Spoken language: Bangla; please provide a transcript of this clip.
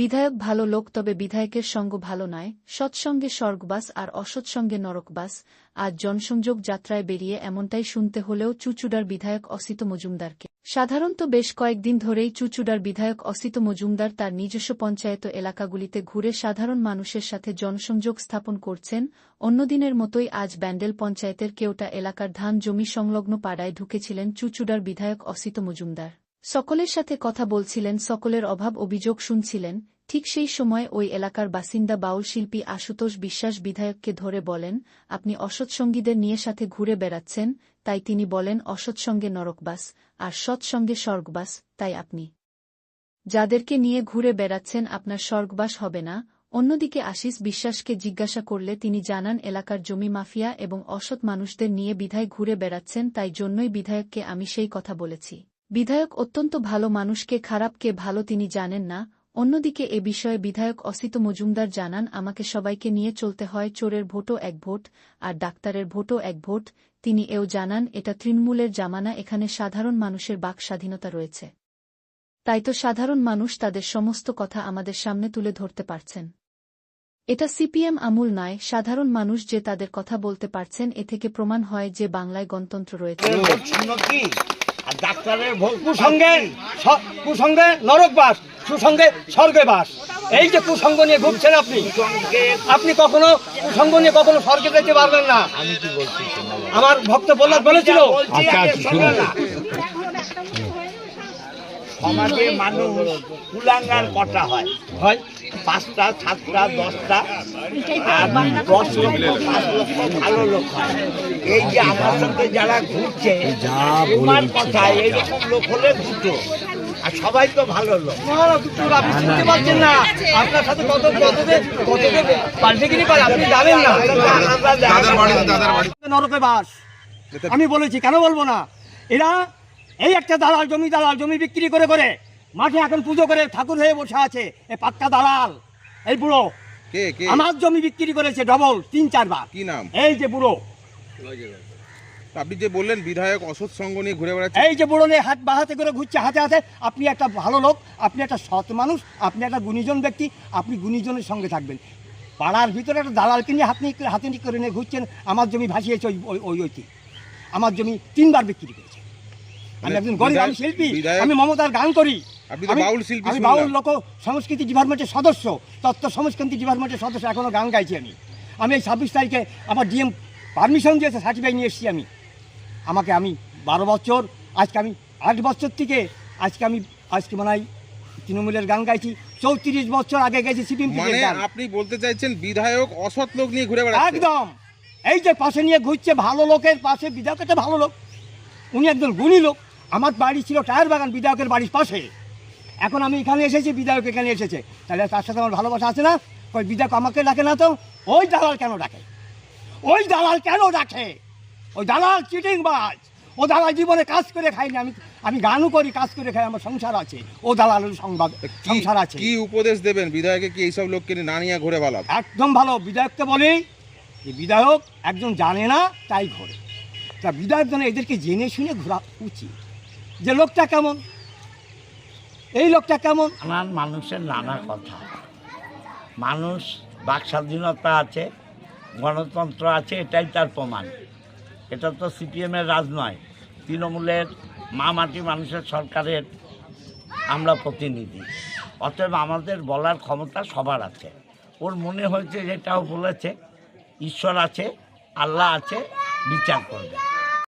বিধায়ক ভালো লোক তবে বিধায়কের সঙ্গ ভালো নয়, সৎসঙ্গে স্বর্গবাস আর অসৎসঙ্গে নরকবাস আজ জনসংযোগ যাত্রায় বেরিয়ে এমনটাই শুনতে হলেও চুচুড়ার বিধায়ক অসিত মজুমদারকে। সাধারণত বেশ কয়েকদিন ধরেই চুচুড়ার বিধায়ক অসিত মজুমদার তার নিজস্ব পঞ্চায়েত এলাকাগুলিতে ঘুরে সাধারণ মানুষের সাথে জনসংযোগ স্থাপন করছেন, অন্যদিনের মতোই আজ ব্যান্ডেল পঞ্চায়েতের কেউটা এলাকার ধান জমি সংলগ্ন পাড়ায় ঢুকেছিলেন চুচুড়ার বিধায়ক অসিত মজুমদার। সকলের সাথে কথা বলছিলেন, সকলের অভাব অভিযোগ শুনছিলেন ঠিক সেই সময় ওই এলাকার বাসিন্দা বাউল শিল্পী আশুতোষ বিশ্বাস বিধায়ককে ধরে বলেন, আপনি অসৎসঙ্গীদের নিয়ে সাথে ঘুরে বেড়াচ্ছেন, তাই তিনি বলেন অসৎসঙ্গে নরকবাস, আর সৎসঙ্গে স্বর্গবাস, তাই আপনি। যাদেরকে নিয়ে ঘুরে বেড়াচ্ছেন, আপনার স্বর্গবাস হবে না। অন্যদিকে আশিস বিশ্বাসকে জিজ্ঞাসা করলে তিনি জানান, এলাকার জমি মাফিয়া এবং অসৎ মানুষদের নিয়ে বিধায় ঘুরে বেড়াচ্ছেন, তাই জন্যই বিধায়ককে আমি সেই কথা বলেছি। বিধায়ক অত্যন্ত ভালো মানুষকে, খারাপকে ভালো তিনি জানেন না অন্যদিকে এ বিষয়ে বিধায়ক অসিত মজুমদার জানান, আমাকে সবাইকে নিয়ে চলতে হয় চোরের ভোটও এক ভোট আর ডাক্তারের ভোটও এক ভোট। তিনি এও জানান, এটা তৃণমূলের জামানা, এখানে সাধারণ মানুষের বাক স্বাধীনতা রয়েছে। তাই তো সাধারণ মানুষ তাদের সমস্ত কথা আমাদের সামনে তুলে ধরতে পারছেন। এটা সিপিএম আমূল নয়, সাধারণ মানুষ যে তাদের কথা বলতে পারছেন, এ থেকে প্রমাণ হয় যে বাংলায় গণতন্ত্র রয়েছে। ডাক্তারের ভোগ কুসঙ্গে স- কুসঙ্গে স্বর্গে বাস। এই যে কুসঙ্গ নিয়ে ঘুরছেন আপনি আপনি কখনো কুসঙ্গ নিয়ে কখনো স্বর্গে যেতে পারবেন না। আমি কি বলছি শোনো। আমার ভক্ত বল্লাদ বলেছিল। সমাজে মানুষ কুলাঙ্গার কটা হয়? হয়। পাঁচটা সাতটা দশটা আর দশ লক্ষ পাঁচ লক্ষ ভালো লোক হয়। এই যে আমার সঙ্গে যারা ঘুরছে তোমার কথা এইরকম লোক হলে দুটো আর সবাই তো ভালো লোক। আপনি শুনতে পাচ্ছেন না। আপনার সাথে কত কতকে কতকে পাল্টেগিরি করে আপনি জানেন না। নরকে বাস। আমি বলেছি কেন বলব না? এরা এই একটা দালাল জমি দালাল জমি বিক্রি করে করে মাঠে এখন পুজো করে ঠাকুর হয়ে বসে আছে এই পাক্কা দালাল এই বুড়ো। কে কে? আমার জমি বিক্রি করেছে ডবল তিন চারবার। কি নাম? এই যে বুড়ো। আপনি যে বললেন বিধায়ক অসৎ সঙ্গ নিয়ে ঘুরে বেড়াচ্ছে। এই যে বুড়ো নিয়ে হাত বাহাতে করে ঘুরছে হাতে হাতে আপনি একটা ভালো লোক আপনি একটা সৎ মানুষ আপনি একটা গুণীজন ব্যক্তি আপনি গুণীজনের সঙ্গে থাকবেন। পাড়ার ভিতরে একটা দালালকে নিয়ে হাত নিয়ে হাতে নিয়ে করে নিয়ে ঘুরছেন আমার জমি ভাসিয়েছে ওই ওই- ওই ওইটি। আমার জমি তিনবার বিক্রি করেছে। আমি একজন গরিব আমি শিল্পী আমি মমতার গান করি। আমি- বাউল লোক সংস্কৃতি ডিপার্টমেন্টের সদস্য তত্ত্ব সংস্কৃতি ডিপার্টমেন্টের সদস্য এখনও গান গাইছি আমি। আমি এই ছাব্বিশ তারিখে আমার ডিএম পারমিশন দিয়েছে সার্টিফাই নিয়ে এসেছি আমি। আমাকে আমি বারো বছর আজকে আমি আট বছর থেকে আজকে আমি আজকে মনে হয় তৃণমূলের গান গাইছি। চৌত্রিশ বছর আগে গেছি সিপিএম মানে আপনি বলতে চাইছেন বিধায়ক অসৎ লোক নিয়ে ঘুরে বেড়াচ্ছে। একদম। এই যে পাশে নিয়ে ঘুরছে ভালো লোকের পাশে বিধায়ক একটা ভালো লোক। উনি একজন গুণী লোক। আমার বাড়ি ছিল টায়ার বাগান বিধায়কের বাড়ির পাশে। এখন আমি এখানে এসেছি বিধায়ক এখানে এসেছে। তাহলে তার সাথে আমার ভালোবাসা আছে না? ওই বিধায়ক আমাকে ডাকে না তো? ওই দালাল কেন ডাকে? ওই দালাল কেন ডাকে? ওই দালাল চিটিং বাজ। ও দালাল জীবনে কাজ করে খাইনি আমি আমি গানও করি কাজ করে খাই আমার সংসার আছে। ও দালালের সংবাদ সংসার আছে। কি উপদেশ দেবেন? বিধায়কে কি এইসব লোককে নিয়ে না নিয়ে ঘুরে বেড়াব একদম ভালো। বিধায়ককে বলি যে বিধায়ক একজন জানে না তাই ঘোরে। তা বিধায়ক যেন এদেরকে জেনে শুনে ঘোরা উচিত। যে লোকটা কেমন? এই লোকটা কেমন? নানান মানুষের নানা কথা। মানুষ বাক স্বাধীনতা আছে গণতন্ত্র আছে এটাই তার প্রমাণ। এটা তো সিপিএমের রাজ নয় তৃণমূলের মা মাটি মানুষের সরকারের আমরা প্রতিনিধি। অতএব আমাদের বলার ক্ষমতা সবার আছে। ওর মনে হয়েছে যেটাও বলেছে, ঈশ্বর আছে, আল্লাহ আছে, বিচার করবে।